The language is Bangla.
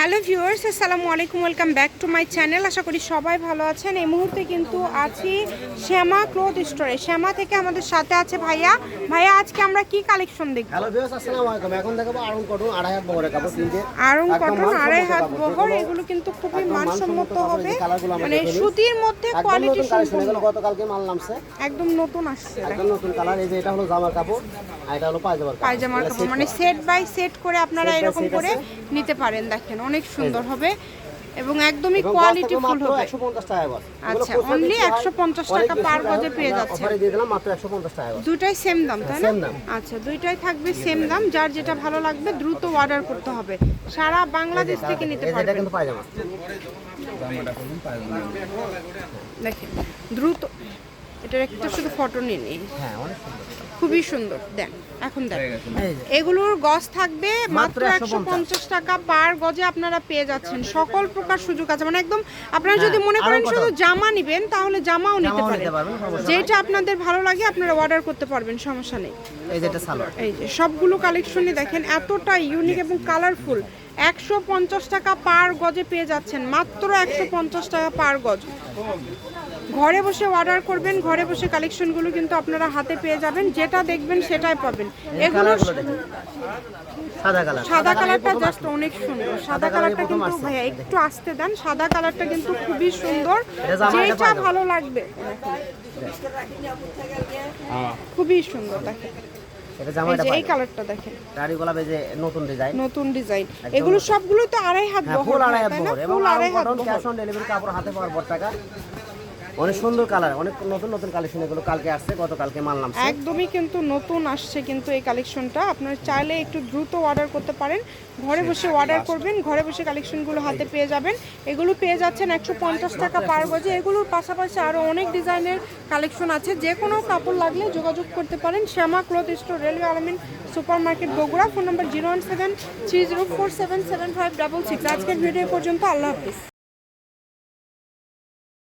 হ্যালো ভিউয়ার্স আসসালামু আলাইকুম welcome back to my channel. আশা করি সবাই ভালো আছেন। এই মুহূর্তে কিন্তু আছি শ্যামা ক্লোথ স্টোরে। শ্যামা থেকে আমাদের সাথে আছে ভাইয়া। ভাইয়া আজকে আমরা কি কালেকশন দেখব? হ্যালো ভিউয়ার্স আসসালামু আলাইকুম। এখন দেখাবো আরং কটন আড়াই হাত বহরের কাপড় তিনটে। আরং কটন আড়াই হাত বহর এগুলো কিন্তু খুবই মানসম্মত হবে। মানে সুতির মধ্যে কোয়ালিটি সম্পূর্ণ। এগুলো গতকালকে মাল নামছে? একদম নতুন আসছে। একদম নতুন কালার এই যে এটা হলো জামার কাপড় আর এটা হলো পায়জামার কাপড়। পায়জামার কাপড় মানে সেট বাই সেট করে আপনারা এরকম করে নিতে পারেন দেখেন অনেক সুন্দর হবে এবং একদমই কোয়ালিটি ফুল হবে। 150 টাকা। আচ্ছা, হয় 150 টাকা per গজে পেয়ে যাচ্ছে। অফারে দিয়ে দিলাম মাত্র 150 টাকা গজ। দুইটাই সেম দাম তাই না? আচ্ছা দুইটাই থাকবে সেম দাম। যার যেটা ভালো লাগবে দ্রুত অর্ডার করতে হবে। সারা বাংলাদেশ থেকে নিতে যে এটা কিন্তু পায়জামা। দেখেন দ্রুত এটার একটা শুধু ফটো নিয়ে নিই। হ্যাঁ অনেক সুন্দর। খুবই সুন্দর। দেন এখন দেন এগুলোর গজ থাকবে মাত্র একশো পঞ্চাশ। টাকা পার গজে আপনারা পেয়ে যাচ্ছেন। সকল প্রকার সুযোগ আছে। মানে একদম আপনারা যদি মনে করেন শুধু জামা নিবেন তাহলে জামাও নিতে পারেন। যেটা আপনাদের ভালো লাগে আপনারা অর্ডার করতে পারবেন সমস্যা নেই। এই যে সবগুলো কালেকশনই দেখেন এতটা ইউনিক এবং কালারফুল একশো পঞ্চাশ টাকা পার গজে পেয়ে যাচ্ছেন মাত্র একশো পঞ্চাশ টাকা পার গজ। ঘরে বসে অর্ডার করবেন ঘরে বসে কালেকশনগুলো কিন্তু আপনারা হাতে পেয়ে যাবেন যেটা দেখবেন সেটাই পাবেন। এগুলো সাদা কালার সাদা কালারটা জাস্ট অনেক সুন্দর। সাদা কালারটা কিন্তু। ভাইয়া একটু আসতে দেন। সাদা কালারটা কিন্তু খুবই সুন্দর। যেটা ভালো লাগবে। খুবই সুন্দর দেখেন। এটা জামা এই এটা যে এই পায়জামা কালারটা দেখেন। দাড়ি গোলাপ এই যে নতুন ডিজাইন নতুন ডিজাইন এগুলো সবগুলো তো আড়াই হাত হ্যাঁ বহর ফুল আড়াই হাত বহর। এবং আড়াই হাত বহর। ক্যাশ অন ডেলিভারি কাপড় হাতে পাওয়ার পর টাকা অনেক সুন্দর কালার অনেক নতুন নতুন কালেকশন এগুলো কালকে আসছে গতকালকে নামছে একদমই কিন্তু নতুন আসছে কিন্তু এই কালেকশনটা আপনারা চাইলে একটু দ্রুত অর্ডার করতে পারেন। ঘরে বসে অর্ডার করবেন ঘরে বসে কালেকশনগুলো হাতে পেয়ে যাবেন। এগুলো পেয়ে যাচ্ছেন একশো পঞ্চাশ টাকা পার গজে এগুলোর পাশাপাশি আরও অনেক ডিজাইনের কালেকশন আছে। যে কোনো কাপড় লাগলে যোগাযোগ করতে পারেন। Shyama cloth store railway Almin super market Bogura. Phone number zero one seven three zero four seven seven five double six. আজকের ভিডিও পর্যন্ত আল্লাহ হাফিজ।